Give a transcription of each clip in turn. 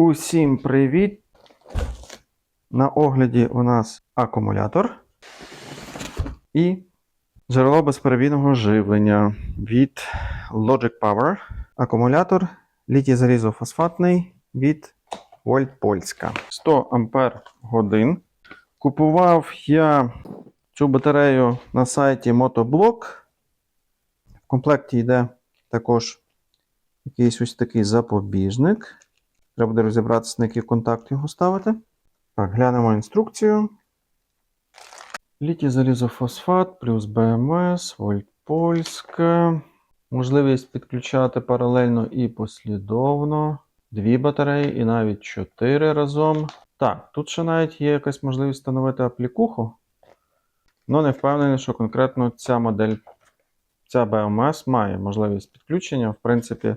Усім привіт! На огляді у нас акумулятор і джерело безперебійного живлення від Logic Power. Акумулятор літій залізофосфатний від Вольт Польська. 100 Ампер годин. Купував я цю батарею на сайті Motoblog. В комплекті йде також якийсь ось такий запобіжник. Треба буде розібратися, на який контакт його ставити. Так, глянемо інструкцію. Літій залізофосфат плюс БМС, вольт Польська. Можливість підключати паралельно і послідовно. Дві батареї і навіть чотири разом. Так, тут ще навіть є якась можливість встановити аплікуху. але не впевнений, що конкретно ця модель, ця БМС має можливість підключення. В принципі,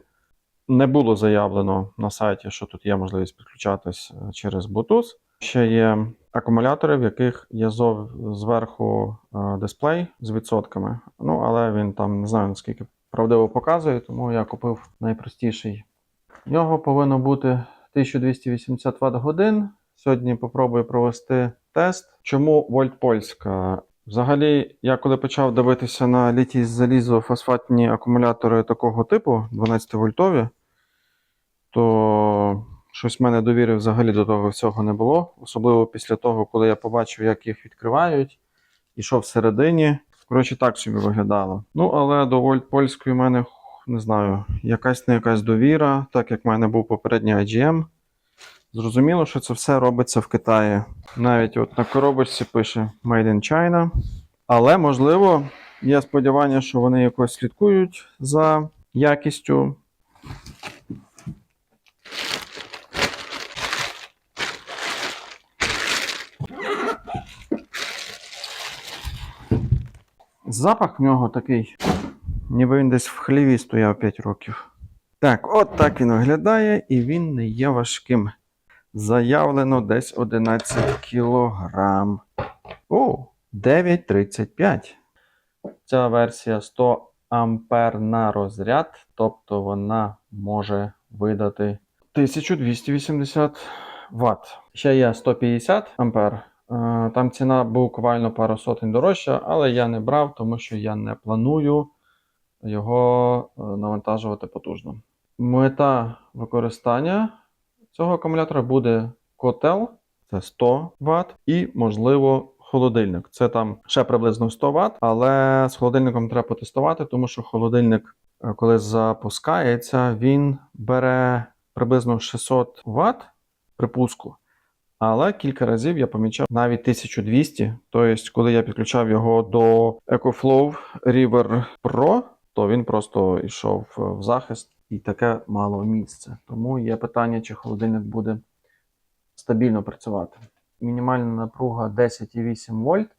не було заявлено на сайті, що тут є можливість підключатись е, через Bluetooth. Ще є акумулятори, в яких є зов... зверху е, дисплей з відсотками. Ну, але він там не знаю наскільки правдиво показує, тому я купив найпростіший. В нього повинно бути 1280 Вт годин. Сьогодні попробую провести тест. Чому вольт польська? Взагалі, я коли почав дивитися на літій залізофосфатні акумулятори такого типу, 12 вольтові, то щось в мене довіри взагалі до того всього не було. Особливо після того, коли я побачив, як їх відкривають, і що всередині. Коротше, так собі виглядало. Ну, але до вольт польської в мене не знаю, якась не якась довіра, так як в мене був попередній IGM. Зрозуміло, що це все робиться в Китаї. Навіть от на коробочці пише Made in China. Але, можливо, є сподівання, що вони якось слідкують за якістю. Запах в нього такий, ніби він десь в хліві стояв 5 років. Так, от так він виглядає, і він не є важким. Заявлено десь 11 кілограм. О, 9,35. Ця версія 100 ампер на розряд, тобто вона може видати 1280 Вт. Ще є 150 ампер. Е, Там ціна буквально пару сотень дорожча, але я не брав, тому що я не планую його е, навантажувати потужно. Мета використання цього акумулятора буде котел, це 100 Вт, і, можливо, холодильник. Це там ще приблизно 100 Вт, але з холодильником треба потестувати, тому що холодильник, е, коли запускається, він бере приблизно 600 Вт припуску. Але кілька разів я помічав навіть 1200. Тобто, коли я підключав його до EcoFlow River Pro, то він просто йшов в захист і таке мало місце. Тому є питання, чи холодильник буде стабільно працювати. Мінімальна напруга 10,8 вольт.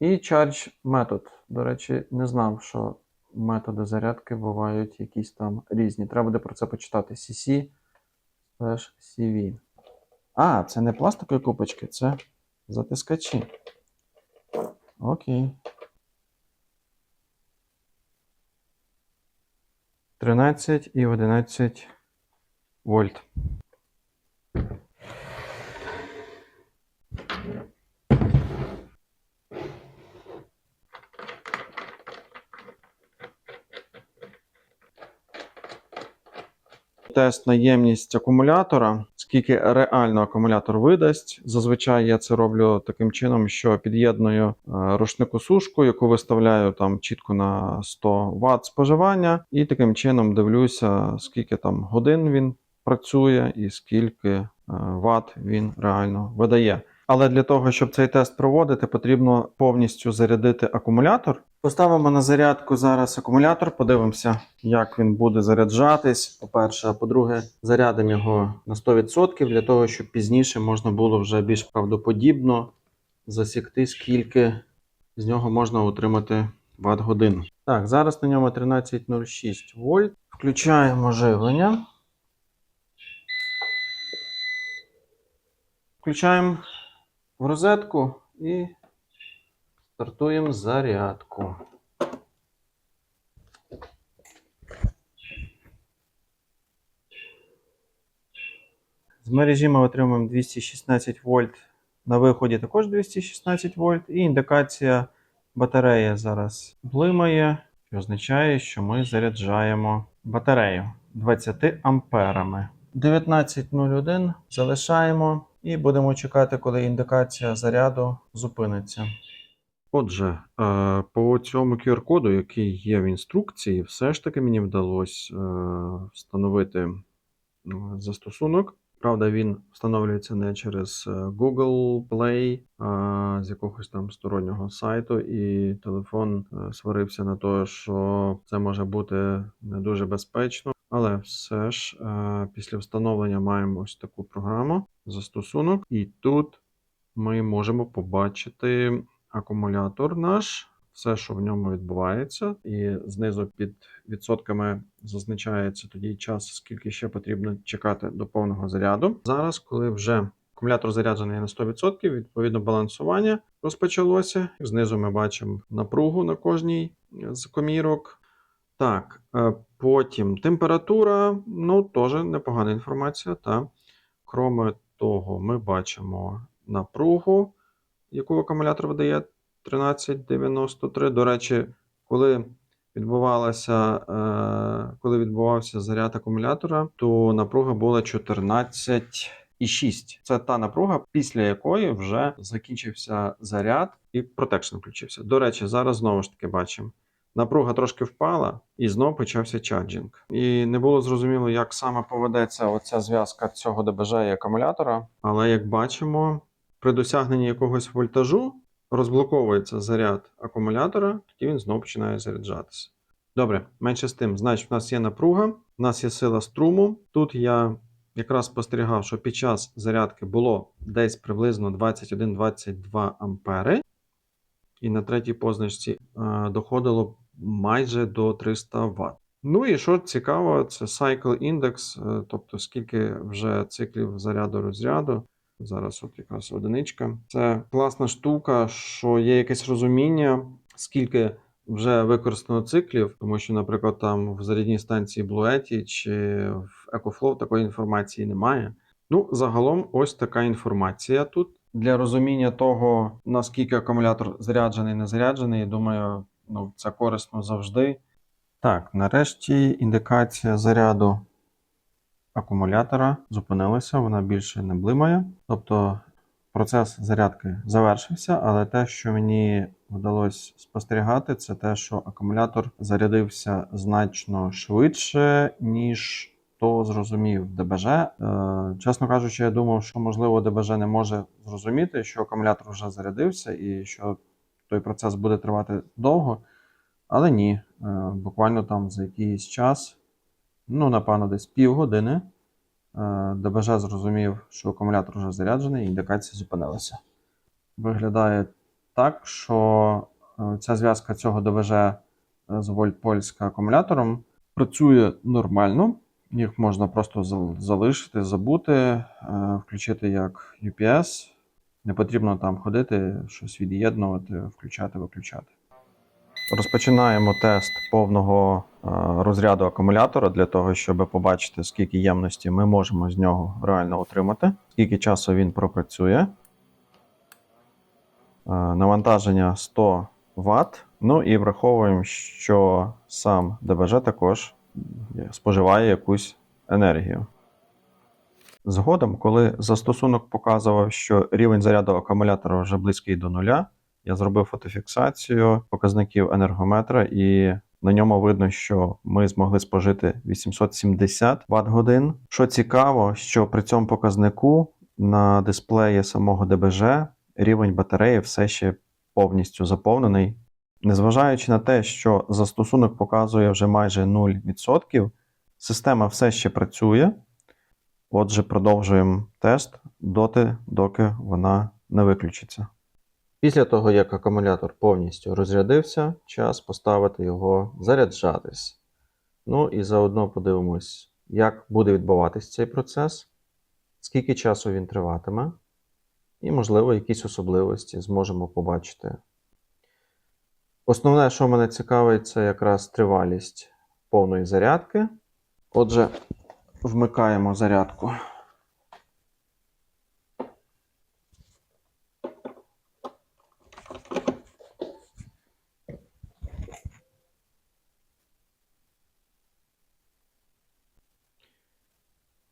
І Charge метод. До речі, не знав, що методи зарядки бувають якісь там різні. Треба буде про це почитати. CC CV. А, це не пластикові купочки, це затискачі. Окей. 13 і 11 вольт. Тест на ємність акумулятора, скільки реально акумулятор видасть. Зазвичай я це роблю таким чином, що під'єдную е, рушнику сушку, яку виставляю там чітко на 100 Вт споживання, і таким чином дивлюся, скільки там годин він працює і скільки е, Вт він реально видає. Але для того, щоб цей тест проводити, потрібно повністю зарядити акумулятор. Поставимо на зарядку зараз акумулятор, подивимося, як він буде заряджатись. По-перше, а по-друге, зарядимо його на 100% для того, щоб пізніше можна було вже більш правдоподібно засікти, скільки з нього можна отримати ватт годину. Так, зараз на ньому 13,06 вольт. Включаємо живлення. Включаємо в розетку і стартуємо зарядку. З мережі ми отримуємо 216 вольт. На виході також 216 вольт. І індикація батареї зараз блимає, що означає, що ми заряджаємо батарею 20 амперами. 19.01 залишаємо і будемо чекати, коли індикація заряду зупиниться. Отже, е, по цьому QR-коду, який є в інструкції, все ж таки мені вдалося е, встановити е, застосунок. Правда, він встановлюється не через е, Google Play, а з якогось там стороннього сайту, і телефон е, сварився на те, що це може бути не дуже безпечно. Але все ж е, після встановлення маємо ось таку програму, застосунок, і тут ми можемо побачити акумулятор наш, все, що в ньому відбувається, і знизу під відсотками зазначається тоді час, скільки ще потрібно чекати до повного заряду. Зараз, коли вже акумулятор заряджений на 100%, відповідно балансування розпочалося. Знизу ми бачимо напругу на кожній з комірок. Так, е, потім температура, ну, теж непогана інформація. Та. Кроме того, ми бачимо напругу, яку акумулятор видає 1393. До речі, коли відбувалася, е, коли відбувався заряд акумулятора, то напруга була 14,6. Це та напруга, після якої вже закінчився заряд і протекшн включився. До речі, зараз знову ж таки бачимо. Напруга трошки впала, і знову почався чаджинг. І не було зрозуміло, як саме поведеться оця зв'язка цього ДБЖ і акумулятора. Але як бачимо, при досягненні якогось вольтажу розблоковується заряд акумулятора, тоді він знову починає заряджатися. Добре, менше з тим, значить, в нас є напруга, в нас є сила струму. Тут я якраз спостерігав, що під час зарядки було десь приблизно 21-22 ампери. І на третій позначці е, доходило майже до 300 Вт. Ну і що цікаво, це Cycle Index, е, тобто скільки вже циклів заряду розряду. Зараз от якраз одиничка. Це класна штука, що є якесь розуміння, скільки вже використано циклів, тому що, наприклад, там в зарядній станції Bluetti чи в EcoFlow такої інформації немає. Ну, загалом, ось така інформація тут. Для розуміння того, наскільки акумулятор заряджений, не заряджений, думаю, ну, це корисно завжди. Так, нарешті індикація заряду акумулятора зупинилася, вона більше не блимає. Тобто процес зарядки завершився, але те, що мені вдалося спостерігати, це те, що акумулятор зарядився значно швидше, ніж то зрозумів ДБЖ. Е, чесно кажучи, я думав, що можливо ДБЖ не може зрозуміти, що акумулятор вже зарядився і що той процес буде тривати довго. Але ні, е, буквально там за якийсь час, ну, напевно, десь півгодини, е, ДБЖ зрозумів, що акумулятор вже заряджений, і індикація зупинилася. Виглядає так, що е, ця зв'язка цього ДБЖ з вольтпольська акумулятором працює нормально. Їх можна просто залишити, забути, е, включити як UPS. Не потрібно там ходити, щось від'єднувати, включати, виключати. Розпочинаємо тест повного е, розряду акумулятора для того, щоб побачити, скільки ємності ми можемо з нього реально отримати, скільки часу він пропрацює. Е, Навантаження 100 Вт. Ну і враховуємо, що сам ДБЖ також споживає якусь енергію. Згодом, коли застосунок показував, що рівень заряду акумулятора вже близький до нуля, я зробив фотофіксацію показників енергометра, і на ньому видно, що ми змогли спожити 870 Вт годин. Що цікаво, що при цьому показнику на дисплеї самого ДБЖ рівень батареї все ще повністю заповнений. Незважаючи на те, що застосунок показує вже майже 0%, система все ще працює. Отже, продовжуємо тест доти, доки вона не виключиться. Після того, як акумулятор повністю розрядився, час поставити його заряджатись. Ну і заодно подивимось, як буде відбуватись цей процес, скільки часу він триватиме, і, можливо, якісь особливості зможемо побачити. Основне, що мене цікавить, це якраз тривалість повної зарядки. Отже, вмикаємо зарядку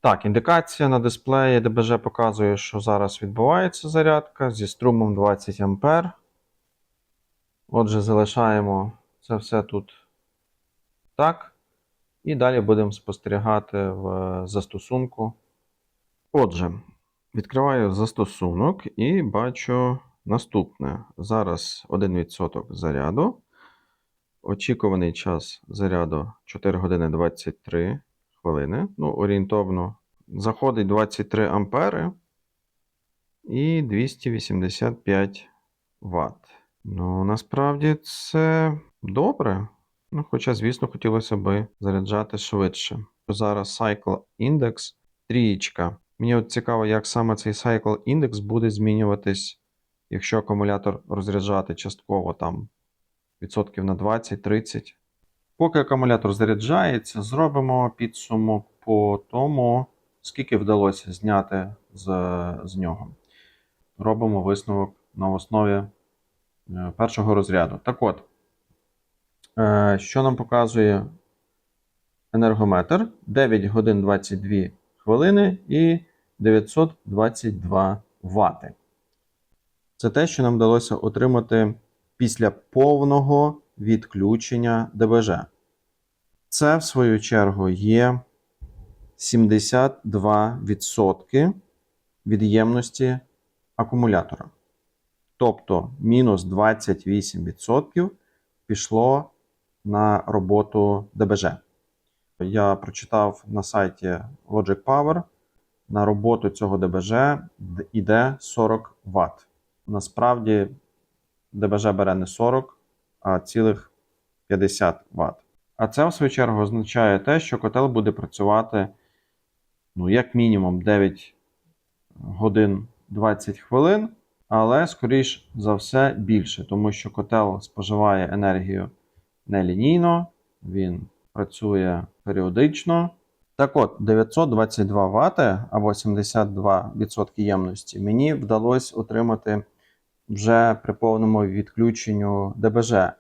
Так, індикація на дисплеї ДБЖ показує, що зараз відбувається зарядка зі струмом 20 А. Отже, залишаємо це все тут так. І далі будемо спостерігати в застосунку. Отже, відкриваю застосунок і бачу наступне. Зараз 1% заряду. Очікуваний час заряду 4 години 23 хвилини. Ну, орієнтовно. Заходить 23 ампери і 285 Вт. Ну, насправді це добре. Ну, хоча, звісно, хотілося би заряджати швидше. Зараз Cycle Index трієчка. Мені от цікаво, як саме цей Cycle Index буде змінюватись, якщо акумулятор розряджати частково там відсотків на 20-30. Поки акумулятор заряджається, зробимо підсумок по тому, скільки вдалося зняти з, з нього. Робимо висновок на основі е, першого розряду. Так от, е, що нам показує енергометр? 9 годин 22 хвилини і 922 Вт. Це те, що нам вдалося отримати після повного відключення ДБЖ. Це, в свою чергу, є 72% від ємності акумулятора. Тобто мінус 28% пішло на роботу ДБЖ. Я прочитав на сайті Logic Power. На роботу цього ДБЖ йде 40 Вт. Насправді ДБЖ бере не 40, а цілих 50 Вт. А це, в свою чергу, означає те, що котел буде працювати ну, як мінімум 9 годин 20 хвилин, але, скоріш за все, більше, тому що котел споживає енергію нелінійно, він працює періодично. Так от, 922 Вт або 72% ємності мені вдалося отримати вже при повному відключенню ДБЖ.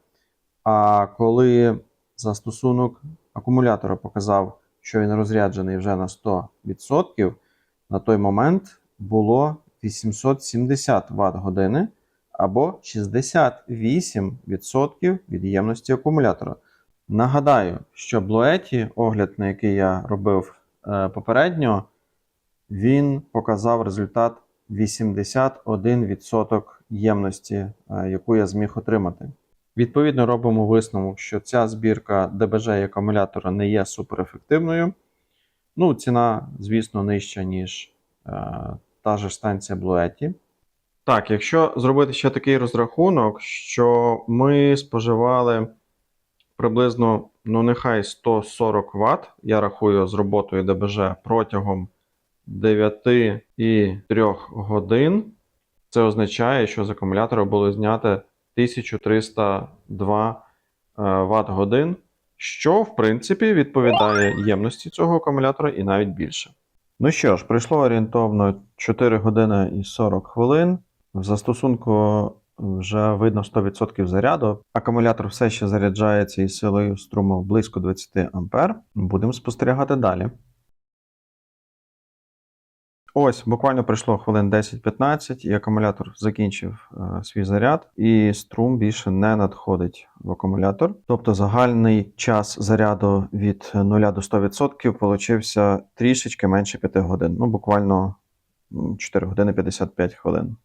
А коли застосунок акумулятора показав, що він розряджений вже на 100%, на той момент було 870 Вт години або 68% від ємності акумулятора. Нагадаю, що Блуеті, огляд, на який я робив е, попередньо, він показав результат 81% ємності, е, яку я зміг отримати. Відповідно, робимо висновок, що ця збірка ДБЖ і акумулятора не є суперефективною. Ну, ціна, звісно, нижча, ніж е, та ж станція Блуеті. Так, якщо зробити ще такий розрахунок, що ми споживали приблизно, ну, нехай 140 Вт, я рахую з роботою ДБЖ протягом 9 і 3 годин. Це означає, що з акумулятора було знято 1302 Вт годин, що, в принципі, відповідає ємності цього акумулятора і навіть більше. Ну що ж, пройшло орієнтовно 4 години і 40 хвилин. В застосунку вже видно 100% заряду. Акумулятор все ще заряджається із силою струму близько 20 А. Будемо спостерігати далі. Ось, буквально пройшло хвилин 10-15, і акумулятор закінчив е, свій заряд, і струм більше не надходить в акумулятор. Тобто загальний час заряду від 0 до 100% получився трішечки менше 5 годин. Ну, буквально м, 4 години 55 хвилин.